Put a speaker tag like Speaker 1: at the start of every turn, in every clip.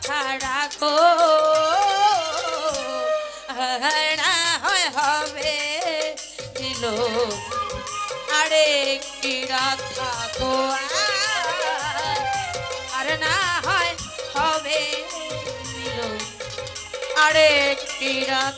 Speaker 1: কথা রাখো না হয় হবে দিল। আরে কি রাত থাকো না হয় হবে দিল। আরে কি রাত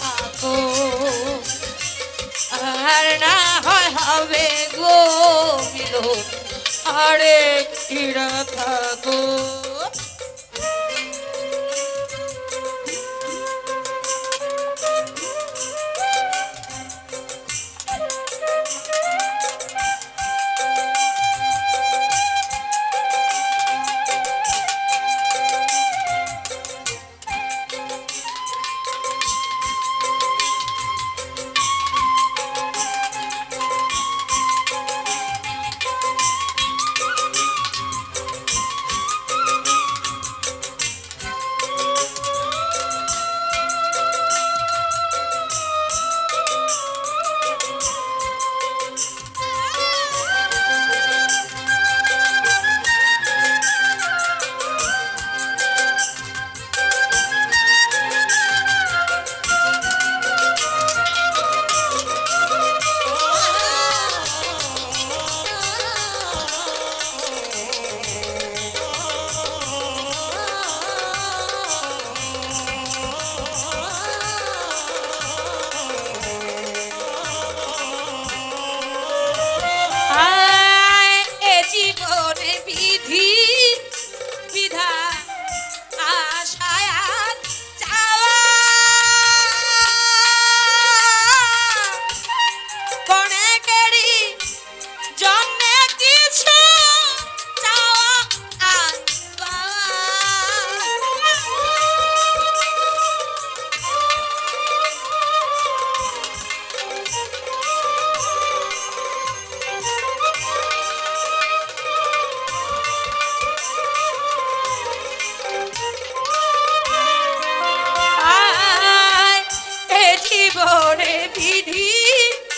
Speaker 1: থাকো। আর না হয় হবে গো মিলো আরে কিরা থাকো। বিধি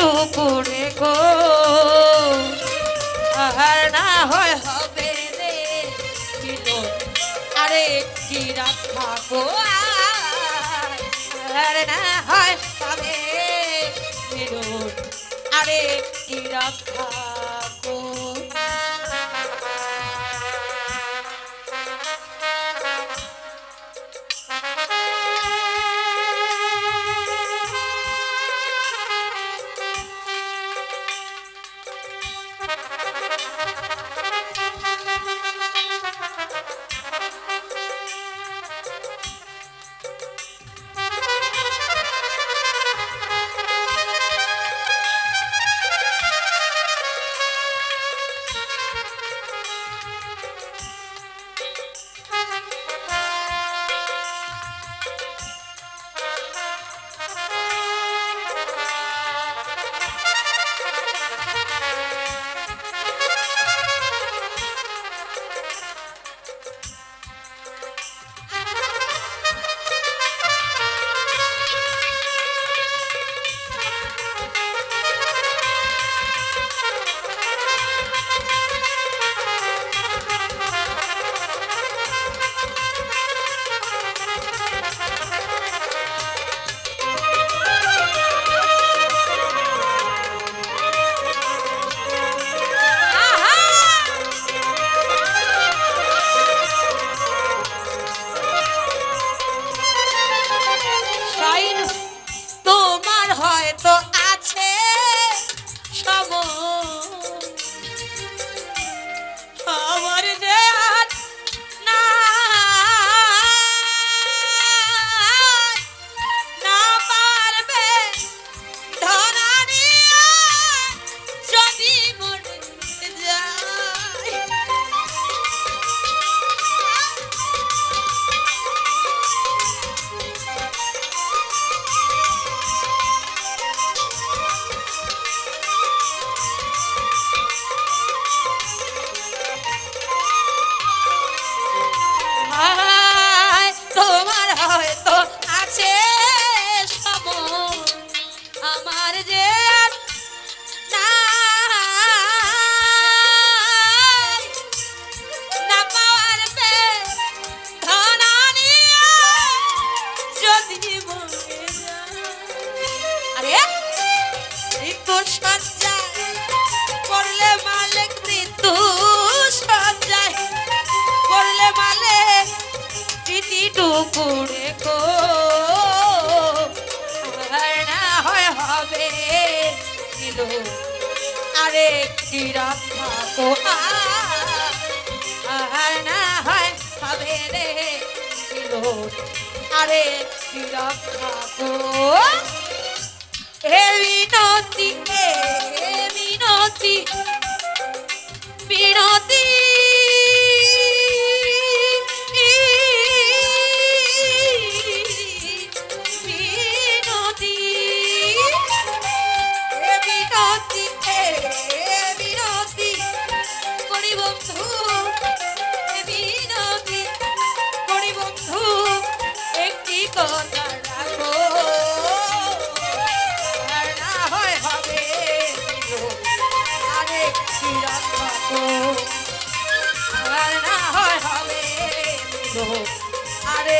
Speaker 1: দুপুরে গো। আর না হয় হবে রে আরে কি রাত থাকো আর না হয় হবে আরে কি রাত পুড়ে গো। না হয় হবে আরে কি রাখা তো না হয় হবে রে আরে কি রাখা তো হে বিনতি হে বিনতি বিনতি